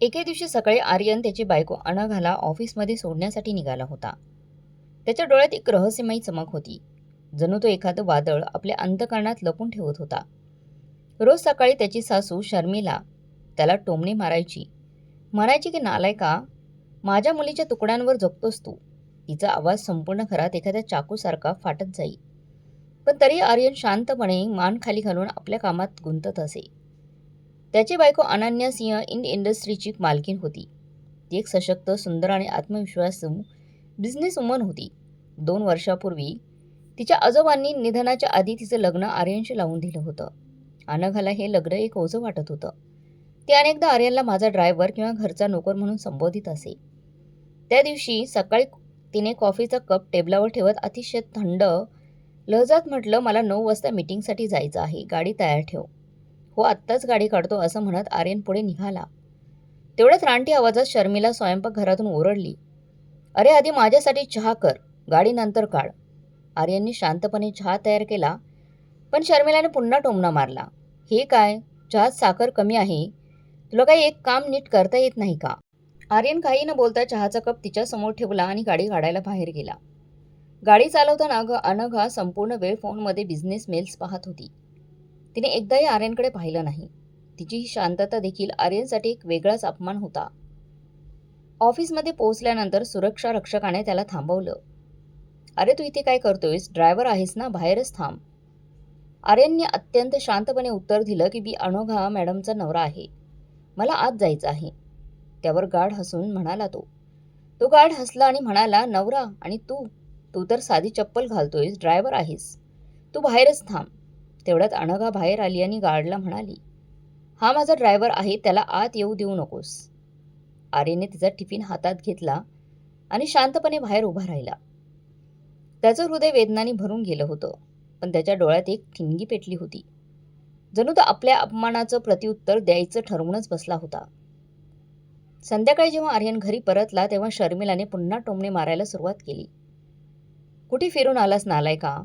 एके दिवशी सकाळी आर्यन त्याची बायको अनघाला ऑफिसमध्ये सोडण्यासाठी निघाला होता. त्याच्या डोळ्यात एक रहस्यमयी चमक होती. जणू तो एखादं वादळ आपल्या अंतकरणात लपून ठेवत होता. रोज सकाळी त्याची सासू शर्मिला त्याला टोमणे मारायची. म्हणायची की नालायका माझ्या मुलीच्या तुकड्यांवर जगतोस तू. तिचा आवाज संपूर्ण घरात एखाद्या चाकूसारखा फाटत जाई. पण तरी आर्यन शांतपणे मान खाली घालून आपल्या कामात गुंतत असे. त्याची बायको अनन्या सिंह इंड इंडस्ट्रीची मालकीण होती. ती एक सशक्त सुंदर आणि आत्मविश्वासू बिझनेस वुमन होती. दोन वर्षापूर्वी तिच्या आजोबांनी निधनाच्या आधी तिचं लग्न आर्यनशी लावून दिलं होतं. अनघाला हे लग्न एक ओझं वाटत होतं. ते अनेकदा आर्यनला माझा ड्रायव्हर किंवा घरचा नोकर म्हणून संबोधित असे. त्या दिवशी सकाळी तिने कॉफीचा कप टेबलावर ठेवत अतिशय थंड लहजात म्हटलं मला नऊ वाजता मीटिंगसाठी जायचं आहे. गाडी तयार ठेव. हो आत्ताच गाडी काढतो असं म्हणत आर्यन पुढे निघाला. तेवढ्यात रानटी आवाजात शर्मिला स्वयंपाकघरातून ओरडली. अरे आधी माझ्यासाठी चहा कर गाडी नंतर काढ. आर्यनने शांतपणे चहा तयार केला पण शर्मिलाने पुन्हा टोमणा मारला. हे काय? चहात साखर कमी आहे? तुला काही एक काम नीट करता येत नाही का? आर्यन काही न बोलता चहाचा कप तिच्यासमोर ठेवला आणि गाडी काढायला बाहेर गेला. गाडी चालवताना अनघा संपूर्ण वेळ फोनमध्ये बिझनेस मेल्स पाहत होती. तिने एकदाही आर्यनकडे पाहिलं नाही. तिची ही शांतता देखील आर्यनसाठी एक वेगळाच अपमान होता. ऑफिसमध्ये पोहोचल्यानंतर सुरक्षा रक्षकाने त्याला थांबवलं. अरे तू इथे काय करतोयस? ड्रायव्हर आहेस ना? बाहेरच थांब. आर्यनने अत्यंत शांतपणे उत्तर दिलं की मी अनोघा मॅडमचा नवरा आहे. मला आत जायचं आहे. त्यावर गाढ हसून म्हणाला तो. तो गाढ हसला आणि म्हणाला नवरा आणि तू? तू तर साधी चप्पल घालतोयस. ड्रायव्हर आहेस. तू बाहेरच थांब. तेवढ्यात अनघा बाहेर आली आणि गार्डला म्हणाली हा माझा ड्रायव्हर आहे त्याला आत येऊ देऊ नकोस. आर्यने तिचा टिफिन हातात घेतला आणि शांतपणे बाहेर उभा राहिला. त्याचं हृदय वेदनाने भरून गेलं होतं पण त्याच्या डोळ्यात एक ठिणगी पेटली होती. जणू तो आपल्या अपमानाचं प्रत्युत्तर द्यायचं ठरवूनच बसला होता. संध्याकाळी जेव्हा आर्यन घरी परतला तेव्हा शर्मिलाने पुन्हा टोमणे मारायला सुरुवात केली. कुठे फिरून आलास नालाय का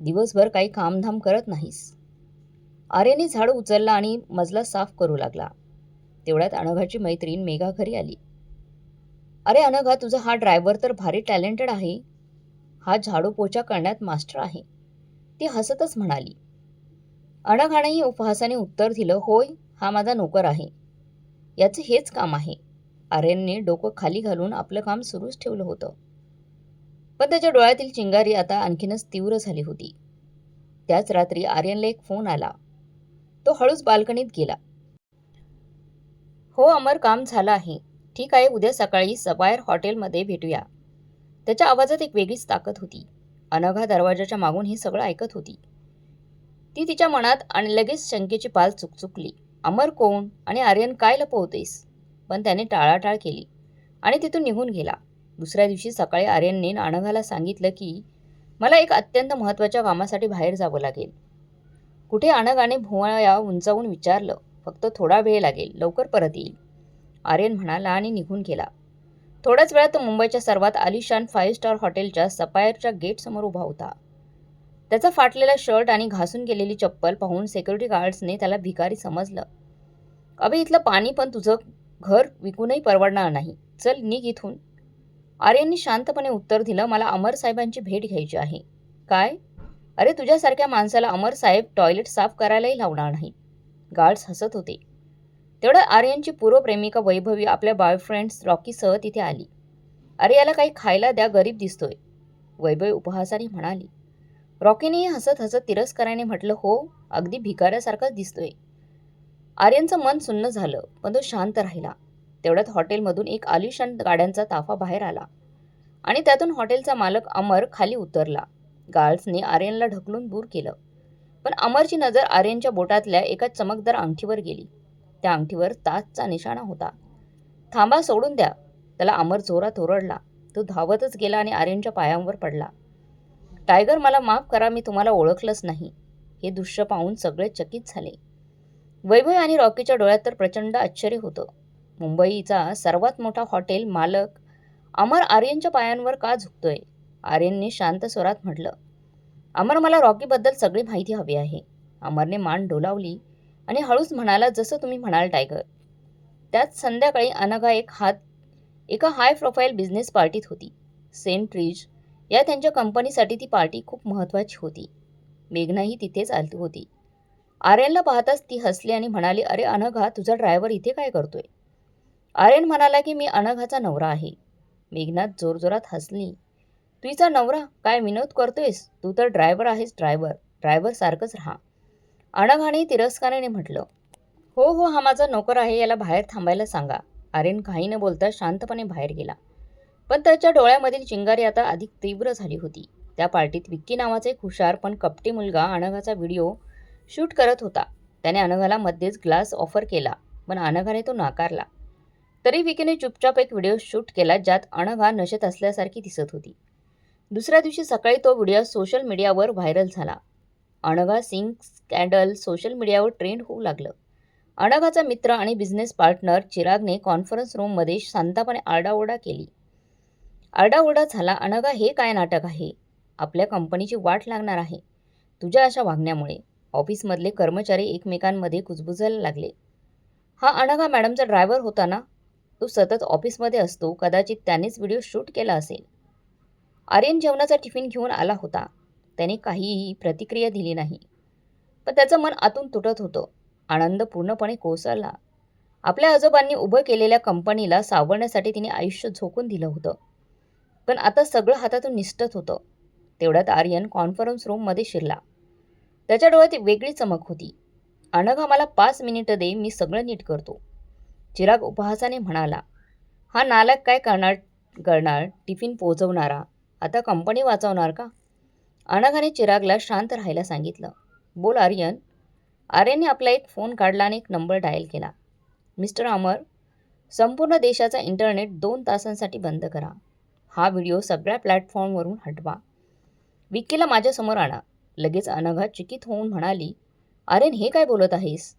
दिवसभर काही कामधाम करत नाहीस. आर्यने झाड उचलला आणि मजला साफ करू लागला. तेवढ्यात अनघाची मैत्रीण मेघा घरी आली. अरे अनघा तुझा हा ड्रायव्हर तर भारी टॅलेंटेड आहे. हा झाडू पोछा करण्यात मास्टर आहे. ती हसतच म्हणाली. अनघानेही उपहासाने उत्तर दिलं होय हा माझा नोकर आहे. याचं हेच काम आहे. आर्यनने डोकं खाली घालून आपलं काम सुरूच ठेवलं होतं. पण त्याच्या डोळ्यातील चिंगारी आता आणखीनच तीव्र झाली होती. त्याच रात्री आर्यनला एक फोन आला. तो हळूच बाल्कनीत गेला. हो अमर काम झालं आहे. ठीक आहे उद्या सकाळी सबायर हॉटेलमध्ये भेटूया. त्याच्या आवाजात एक वेगळीच ताकद होती. अनघा दरवाजाच्या मागून हे सगळं ऐकत होती. ती तिच्या मनात आणि लगेच शंकेची पाल चुकचुकली. अमर कोण? आणि आर्यन काय लपवतेस? पण त्याने टाळाटाळ केली आणि तिथून निघून गेला. दुसऱ्या दिवशी सकाळी आर्यनने अनघाला सांगितलं की मला एक अत्यंत महत्त्वाच्या कामासाठी बाहेर जावं लागेल. कुठे अनघाने भुवया उंचावून विचारलं फक्त थोडा वेळ लागेल लवकर परत येईल. आर्यन म्हणाला आणि निघून गेला. थोड्याच वेळात तो मुंबईच्या सर्वात आलिशान फाईव्ह स्टार हॉटेलच्या सपायरच्या गेटसमोर उभा होता. त्याचा फाटलेला शर्ट आणि घासून गेलेली चप्पल पाहून सिक्युरिटी गार्ड्सने त्याला भिकारी समजलं. अबे इथलं पाणी पण तुझं घर विकूनही परवडणार नाही. चल निघ इथून. आर्यननी शांतपणे उत्तर दिलं मला अमर साहेबांची भेट घ्यायची आहे. काय? अरे तुझ्यासारख्या माणसाला अमर साहेब टॉयलेट साफ करायलाही लावणार नाही. गार्ड्स हसत होते. तेवढं आर्यनची पूर्वप्रेमिका वैभवी आपल्या बॉयफ्रेंड्स रॉकीसह तिथे आली. अरे याला काही खायला द्या गरीब दिसतोय. वैभवी उपहासाने म्हणाली. रॉकीनेही हसत हसत तिरस्काराने म्हटलं हो अगदी भिकाऱ्यासारखाच दिसतोय. आर्यनचं मन सुन्न झालं पण तो शांत राहिला. तेवढ्यात हॉटेलमधून एक आलिशान गाड्यांचा ताफा बाहेर आला आणि त्यातून हॉटेलचा मालक अमर खाली उतरला. गार्ड्सने आर्यनला ढकलून दूर केलं. पण अमरची नजर आर्यनच्या बोटातल्या एका चमकदार अंगठीवर गेली. त्या अंगठीवर ताजचा निशाणा होता. थांबा सोडून द्या. त्याला अमर जोरात ओरडला. तो धावतच गेला आणि आर्यनच्या पायांवर पडला. टायगर मला माफ करा मी तुम्हाला ओळखलंच नाही. हे दृश्य पाहून सगळे चकित झाले. वैभव आणि रॉकीच्या डोळ्यात तर प्रचंड आश्चर्य होतं. मुंबईचा सर्वात मोठा हॉटेल मालक अमर आर्यनच्या पायांवर का झुकतोय? आर्यनने शांत स्वरात म्हटलं अमर मला रॉकीबद्दल सगळी माहिती हवी आहे. अमरने मान डोलावली आणि हळूच म्हणाला जसं तुम्ही म्हणाल टायगर. त्यात संध्याकाळी अनघा एक हात एका हाय प्रोफाईल बिझनेस पार्टीत होती. सेंट रिज या त्यांच्या कंपनीसाठी ती पार्टी खूप महत्त्वाची होती. मेघनाही तिथेच आली होती. आर्यनला पाहताच ती हसली आणि म्हणाली अरे अनघा तुझा ड्रायव्हर इथे काय करतोय? आर्यन म्हणाला की मी अनघाचा नवरा आहे. मेघनाथ जोरजोरात हसली. तुझा नवरा काय विनोद करतोयस? तू तर ड्रायव्हर आहेस ड्रायव्हर. ड्रायव्हर सारखंच राहा. अनघाने तिरस्काराने म्हटलं हो हो हा माझा नोकर आहे याला बाहेर थांबायला सांगा. आर्यन काही न बोलता शांतपणे बाहेर गेला. पण त्याच्या डोळ्यामधील चिंगारी आता अधिक तीव्र झाली होती. त्या पार्टीत विक्की नावाचा एक हुशार पण कपटी मुलगा अनघाचा व्हिडिओ शूट करत होता. त्याने अनघाला मध्येच ग्लास ऑफर केला पण अनघाने तो नाकारला. तरी विकीने चुपचाप एक व्हिडिओ शूट केला ज्यात अणभा नशेत असल्यासारखी दिसत होती. दुसऱ्या दिवशी सकाळी तो व्हिडिओ सोशल मीडियावर व्हायरल झाला. अणभा सिंग स्कॅन्डल सोशल मीडियावर ट्रेंड होऊ लागलं. अणभाचा मित्र आणि बिझनेस पार्टनर चिरागने कॉन्फरन्स रूममध्ये शांतपणे आरडाओरडा केली. आरडाओरडा झाला अणगा हे काय नाटक आहे? आपल्या कंपनीची वाट लागणार आहे. तुझ्या अशा वागण्यामुळे. ऑफिसमधले कर्मचारी एकमेकांमध्ये कुजबुजायला लागले. हा अणगा मॅडमचा ड्रायव्हर होता ना? तो सतत ऑफिसमध्ये असतो कदाचित त्यानेच व्हिडिओ शूट केला असेल. आर्यन जेवणाचा टिफिन घेऊन आला होता. त्याने काहीही प्रतिक्रिया दिली नाही. पण त्याचं मन आतून तुटत होतं. आनंद पूर्णपणे कोसळला. आपल्या आजोबांनी उभं केलेल्या कंपनीला सावरण्यासाठी तिने आयुष्य झोकून दिलं होतं. पण आता सगळं हातातून निसटत होतं. तेवढ्यात आर्यन कॉन्फरन्स रूममध्ये शिरला. त्याच्या डोळ्यात वेगळी चमक होती. अनघा मला पाच मिनिटं दे मी सगळं नीट करतो. चिराग उपहासाने म्हणाला हा नालक काय करणार करणार टिफिन पोचवणारा? आता कंपनी वाचवणार का? अनघाने चिरागला शांत राहायला सांगितलं. बोल आर्यन. आर्यनने आपला एक फोन काढला आणि एक नंबर डायल केला. मिस्टर अमर संपूर्ण देशाचा इंटरनेट दोन तासांसाठी बंद करा. हा व्हिडिओ सगळ्या प्लॅटफॉर्मवरून हटवा. विक्कीला माझ्यासमोर आणा. लगेच अनघा चकित होऊन म्हणाली आर्यन हे काय बोलत आहेस?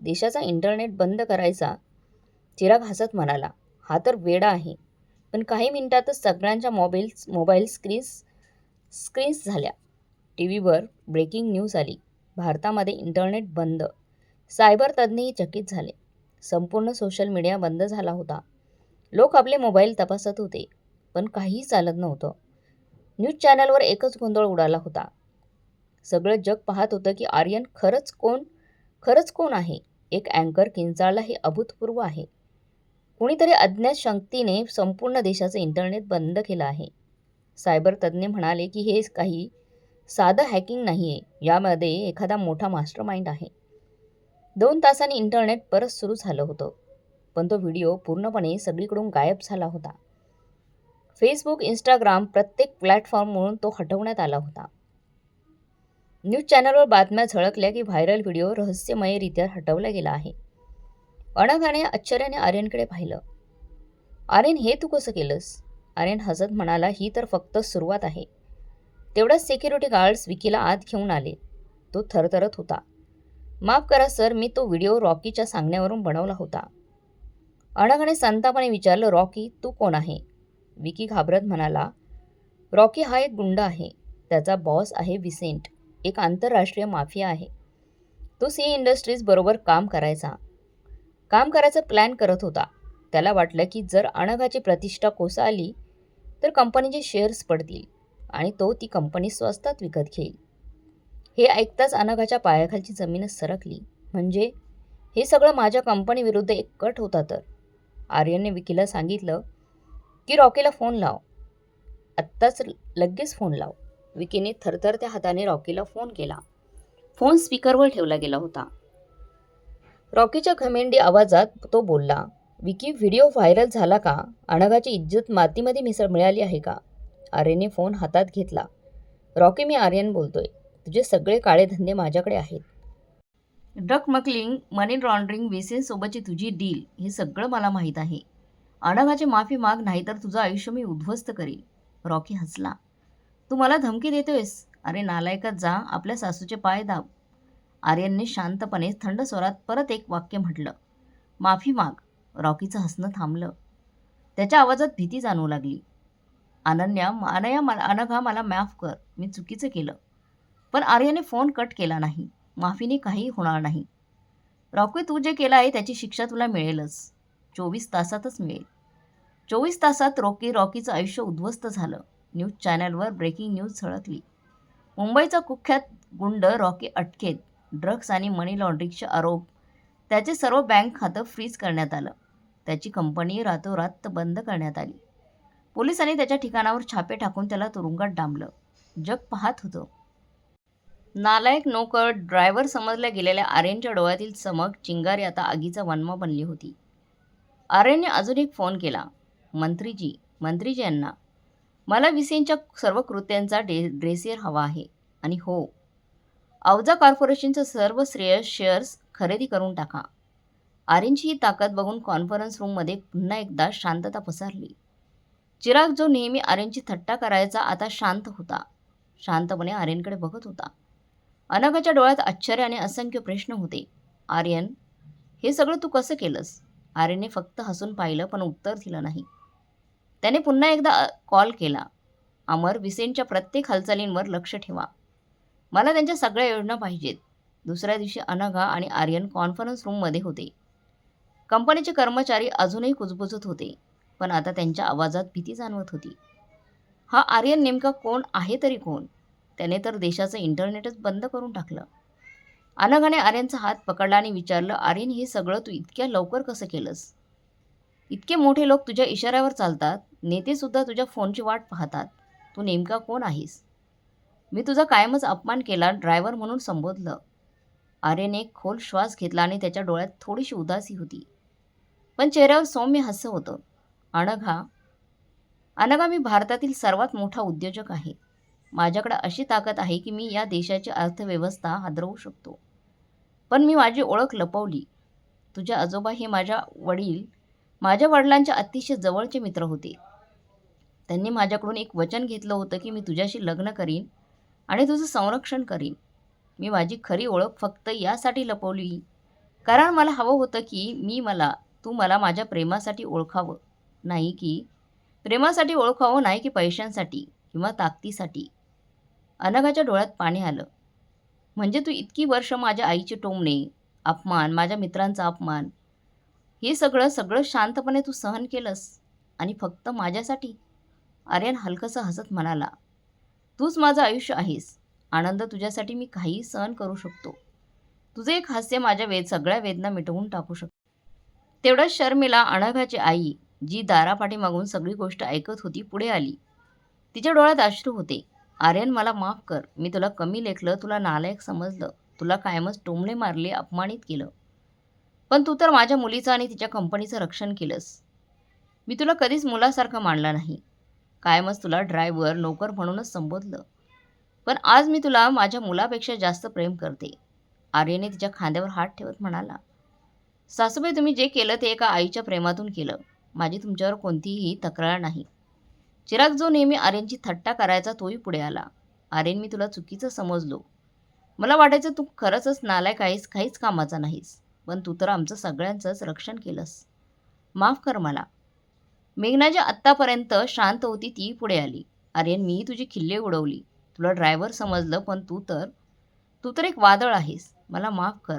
देशाचा इंटरनेट बंद करायचा चिराग हसत म्हणाला हा तर वेडा आहे पण काही मिनिटातच सगळ्यांच्या मोबाईल्स मोबाईल स्क्रीन्स स्क्रीन्स झाल्या. टी व्हीवर ब्रेकिंग न्यूज आली. भारतामध्ये इंटरनेट बंद. सायबर तज्ज्ञही चकित झाले. संपूर्ण सोशल मीडिया बंद झाला होता. लोक आपले मोबाईल तपासत होते पण काहीही चालत नव्हतं. न्यूज चॅनलवर एकच गोंधळ उडाला होता. सगळं जग पाहत होतं की आर्यन खरंच कोण खरंच कोण आहे? एक अँकर किंचाळला हे अभूतपूर्व आहे. कुणीतरी अज्ञात शक्तीने संपूर्ण देशाचं इंटरनेट बंद केलं आहे. सायबर तज्ज्ञ म्हणाले की हे काही साधं हॅकिंग नाही आहे यामध्ये एखादा मोठा मास्टर माइंड आहे. दोन तासांनी इंटरनेट परत सुरू झालं होतं पण तो व्हिडिओ पूर्णपणे सगळीकडून गायब झाला होता. फेसबुक इंस्टाग्राम प्रत्येक प्लॅटफॉर्मवरून तो हटवण्यात आला होता. न्यूज चॅनलवर बातम्या झळकल्या की व्हायरल व्हिडिओ रहस्यमयरित्या हटवला गेला आहे. अनघाने आश्चर्याने आर्यनकडे पाहिलं. आर्यन हे तू कसं केलंस? आर्यन हसत म्हणाला ही तर फक्त सुरुवात आहे. तेवढ्याच सिक्युरिटी गार्ड्स विकीला आत घेऊन आले. तो थरथरत होता. माफ करा सर मी तो व्हिडिओ रॉकीच्या सांगण्यावरून बनवला होता. अनघाने संतापाने विचारलं रॉकी तू कोण आहे? विकी घाबरत म्हणाला रॉकी हा एक गुंड आहे. त्याचा बॉस आहे विसेंट. एक आंतरराष्ट्रीय माफिया आहे. तो सी इंडस्ट्रीज बरोबर काम करायचा. काम करायचं प्लॅन करत होता. त्याला वाटलं की जर अनघाची प्रतिष्ठा कोसळली तर कंपनीचे शेअर्स पडतील आणि तो ती कंपनी स्वस्तात विकत घेईल. हे ऐकताच अनघाच्या पायाखालची जमीनच सरकली. म्हणजे हे सगळं माझ्या कंपनीविरुद्ध एक कट होता तर. आर्यनने विकीला सांगितलं की रॉकीला फोन लाव. आत्ताच लगेच फोन लाव. विकीने थरथरत्या हाताने रॉकीला फोन केला. फोन स्पीकरवर ठेवला गेला होता. रॉकीच्या घमेंडी आवाजात तो बोलला विकी व्हिडिओ व्हायरल झाला का? अणगाची इज्जत मातीमध्ये मिसळ मिळाली आहे का? आर्यने फोन हातात घेतला. रॉकी मी आर्यन बोलतोय. तुझे सगळे काळे धंदे माझ्याकडे आहेत. ड्रग मकलिंग मनी लॉन्ड्रिंग वेसेसोबतची तुझी डील हे सगळं मला माहीत आहे. अनघाची माफी माग नाहीतर तुझं आयुष्य मी उद्ध्वस्त करील रॉकी हसला. तू मला धमकी देतोयस? अरे नालायकात जा आपल्या सासूचे पाय दाब. आर्यनने शांतपणे थंड स्वरात परत एक वाक्य म्हटलं. माफी माग. रॉकीचं हसणं थांबलं. त्याच्या आवाजात भीती जाणवू लागली. अनन्या अनया मला अनघा मला माफ कर. मी चुकीचं केलं. पण आर्यने फोन कट केला नाही. माफीने काही होणार नाही. रॉकी तू जे केलं आहे त्याची शिक्षा तुला मिळेलच. चोवीस तासातच मिळेल. चोवीस तासात रॉकी रॉकीचं आयुष्य उद्ध्वस्त झालं. न्यूज चॅनलवर ब्रेकिंग न्यूज झळकली. मुंबईचा कुख्यात गुंड रॉकी अटकेत. ड्रग्ज आणि मनी लॉन्ड्रिंगचे आरोप. त्याचे सर्व बँक खातं फ्रीज करण्यात आलं. त्याची कंपनी रातोरात बंद करण्यात आली. पोलिसांनी त्याच्या ठिकाणावर छापे टाकून त्याला तुरुंगात डांबलं. जग पाहत होतं. नालायक नोकर ड्रायव्हर समजल्या गेलेल्या आर्यनच्या डोळ्यातील चमक चिंगारी आता आगीचा वनवा बनली होती. आर्यनने अजून एक फोन केला. मंत्रीजी मंत्रीजी यांना. मला विसेंच्या सर्व कृत्यांचा डे ड्रेसियर हवा आहे. आणि हो अवजा कॉर्पोरेशनचं सर्व श्रेयस शेअर्स खरेदी करून टाका. आर्यनची ही ताकद बघून कॉन्फरन्स रूममध्ये पुन्हा एकदा शांतता पसरली. चिराग जो नेहमी आर्यनची थट्टा करायचा आता शांत होता. शांतपणे आर्यनकडे बघत होता. अनघाच्या डोळ्यात आश्चर्य आणि असंख्य प्रश्न होते. आर्यन हे सगळं तू कसं केलंस? आर्यनने फक्त हसून पाहिलं पण उत्तर दिलं नाही. त्याने पुन्हा एकदा कॉल केला. अमर विसेनच्या प्रत्येक हालचालींवर लक्ष ठेवा. मला त्यांच्या सगळ्या योजना पाहिजेत. दुसऱ्या दिवशी अनघा आणि आर्यन कॉन्फरन्स रूममध्ये होते. कंपनीचे कर्मचारी अजूनही कुजबुजत होते पण आता त्यांच्या आवाजात भीती जाणवत होती. हा आर्यन नेमका कोण आहे तरी कोण? त्याने तर देशाचं इंटरनेटच बंद करून टाकलं. अनघाने आर्यनचा हात पकडला आणि विचारलं आर्यन हे सगळं तू इतक्या लवकर कसं केलंस? इतके मोठे लोक तुझ्या इशाऱ्यावर चालतात नेतेसुद्धा तुझ्या फोनची वाट पाहतात. तू नेमका कोण आहेस? मी तुझा कायमच अपमान केला ड्रायव्हर म्हणून संबोधलं. आर्यने खोल श्वास घेतला आणि त्याच्या डोळ्यात थोडीशी उदासी होती. पण चेहऱ्यावर सौम्य हास्य होतं. अनघा अनघा मी भारतातील सर्वात मोठा उद्योजक आहे. माझ्याकडे अशी ताकद आहे की मी या देशाची अर्थव्यवस्था हादरवू शकतो. पण मी माझी ओळख लपवली. तुझे आजोबा हे माझ्या वडील माझ्या वडिलांच्या अतिशय जवळचे मित्र होते. त्यांनी माझ्याकडून एक वचन घेतलं होतं की मी तुझ्याशी लग्न करीन आणि तुझं संरक्षण करीन. मी माझी खरी ओळख फक्त यासाठी लपवली. कारण मला हवं होतं की मी मला तू मला माझ्या प्रेमासाठी ओळखावं. नाही की प्रेमासाठी ओळखावं नाही की पैशांसाठी किंवा ताकदीसाठी. अनघाच्या डोळ्यात पाणी आलं. म्हणजे तू इतकी वर्ष माझ्या आईचे टोमणे अपमान माझ्या मित्रांचा अपमान हे सगळं सगळं शांतपणे तू सहन केलंस आणि फक्त माझ्यासाठी? आर्यन हलकंसं हसत म्हणाला. तूच माझं आयुष्य आहेस. आनंद तुझ्यासाठी मी काहीही सहन करू शकतो. तुझे एक हास्य माझ्या वेद सगळ्या वेदना मिटवून टाकू शकतो. तेवढ्याच शर्मिला अनघाची आई जी दारापाठी मागून सगळी गोष्ट ऐकत होती पुढे आली. तिच्या डोळ्यात अश्रू होते. आर्यन मला माफ कर. मी तुला कमी लेखलं तुला नालायक समजलं. तुला कायमच टोमणे मारले अपमानित केलं. पण तू तर माझ्या मुलीचं आणि तिच्या कंपनीचं रक्षण केलंस. मी तुला कधीच मुलासारखं मानलं नाही. कायमच तुला ड्रायव्हर नोकर म्हणूनच संबोधलं. पण आज मी तुला माझ्या मुलापेक्षा जास्त प्रेम करते. आर्यने तिच्या खांद्यावर हात ठेवत म्हणाला सासूबाई तुम्ही जे केलं ते एका आईच्या प्रेमातून केलं. माझी तुमच्यावर कोणतीही तक्रार नाही. चिराग जो नेहमी आर्यनची थट्टा करायचा तोही पुढे आला. आर्यन मी तुला चुकीचं समजलो. मला वाटायचं तू खरंच नालायक आहेस काहीच कामाचा नाहीस. पण तू तर आमचं सगळ्यांचंच रक्षण केलंस. माफ कर मला. मेघना जी आत्तापर्यंत शांत होती ती पुढे आली. आर्यन मी तुझी खिल्ले उडवली. तुला ड्रायव्हर समजलं पण तू तर तू तर एक वादळ आहेस. मला माफ कर.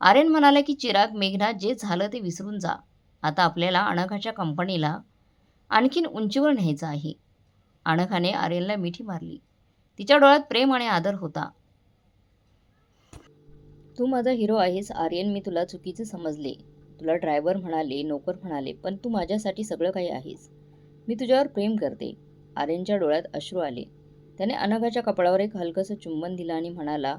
आर्यन म्हणाला की चिराग मेघना जे झालं ते विसरून जा. आता आपल्याला अनघाच्या कंपनीला आणखीन उंचीवर न्यायचं आहे. अनघाने आर्यनला मिठी मारली. तिच्या डोळ्यात प्रेम आणि आदर होता. तू माझा हिरो आहेस आर्यन. मी तुला चुकीचे समजले. तुला ड्रायव्हर म्हणाले नोकर म्हणाले पण तू माझ्यासाठी सगळं काही आहेस. मी तुझ्यावर प्रेम करते. आर्यनच्या डोळ्यात अश्रू आले. त्याने अनघाच्या कपाळावर एक हलकंसं चुंबन दिलं आणि म्हणाला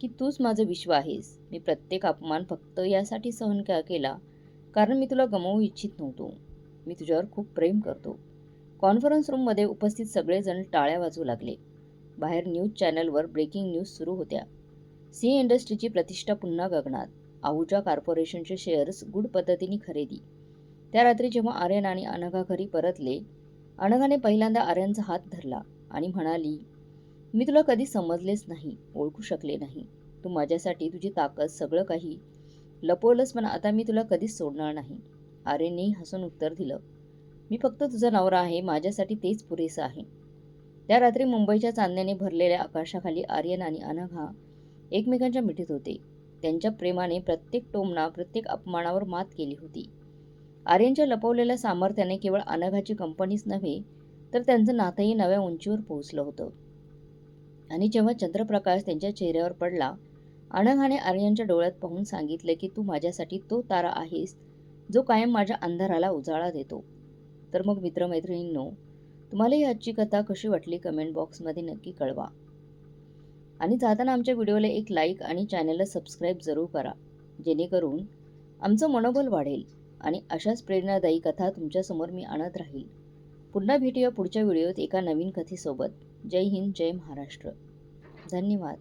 की तूच माझं विश्व आहेस. मी प्रत्येक अपमान फक्त यासाठी सहन का केला? कारण मी तुला गमावू इच्छित नव्हतो. मी तुझ्यावर खूप प्रेम करतो. कॉन्फरन्स रूममध्ये उपस्थित सगळेजण टाळ्या वाजू लागले. बाहेर न्यूज चॅनलवर ब्रेकिंग न्यूज सुरू होत्या. सी इंडस्ट्रीची प्रतिष्ठा पुन्हा गगनात. आहुजा कॉर्पोरेशनचे शेअर्स गुड पद्धतीने खरेदी. त्या रात्री जेव्हा आर्यन आणि अनघा घरी परतले अनघाने पहिल्यांदा आर्यनचा हात धरला आणि म्हणाली मी तुला कधी समजलेच नाही ओळखू शकले नाही. तू माझ्यासाठी तुझी ताकद सगळं काही. लपवलंस पण आता मी तुला कधीच सोडणार नाही. आर्यनने हसून उत्तर दिलं मी फक्त तुझा नवरा आहे माझ्यासाठी तेच पुरेसं आहे. त्या रात्री मुंबईच्या चांदण्याने भरलेल्या आकाशाखाली आर्यन आणि अनघा एकमेकांच्या मिठीत होते. त्यांच्या प्रेमाने प्रत्येक टोमना प्रत्येक अपमानावर मात केली होती. आर्यनच्या लपवलेल्या सामर्थ्याने केवळ अनघाची कंपनीच नव्हे तर त्यांचं नातंही नव्या उंचीवर पोहोचलं होतं. आणि जेव्हा चंद्रप्रकाश त्यांच्या चेहऱ्यावर पडला अनघाने आर्यनच्या डोळ्यात पाहून सांगितलं की तू माझ्यासाठी तो तारा आहेस जो कायम माझ्या अंधाराला उजाळा देतो. तर मग मित्रमैत्रिणींनो तुम्हाला ही आजची कथा कशी वाटली कमेंट बॉक्समध्ये नक्की कळवा. आणि जाताना आमच्या व्हिडिओला एक लाईक आणि चॅनलला सबस्क्राईब जरूर करा. जेणेकरून आमचं मनोबल वाढेल आणि अशाच प्रेरणादायी कथा तुमच्यासमोर मी आणत राहील. पुन्हा भेटूया पुढच्या व्हिडिओत एका नवीन कथेसोबत. जय हिंद जय महाराष्ट्र. धन्यवाद.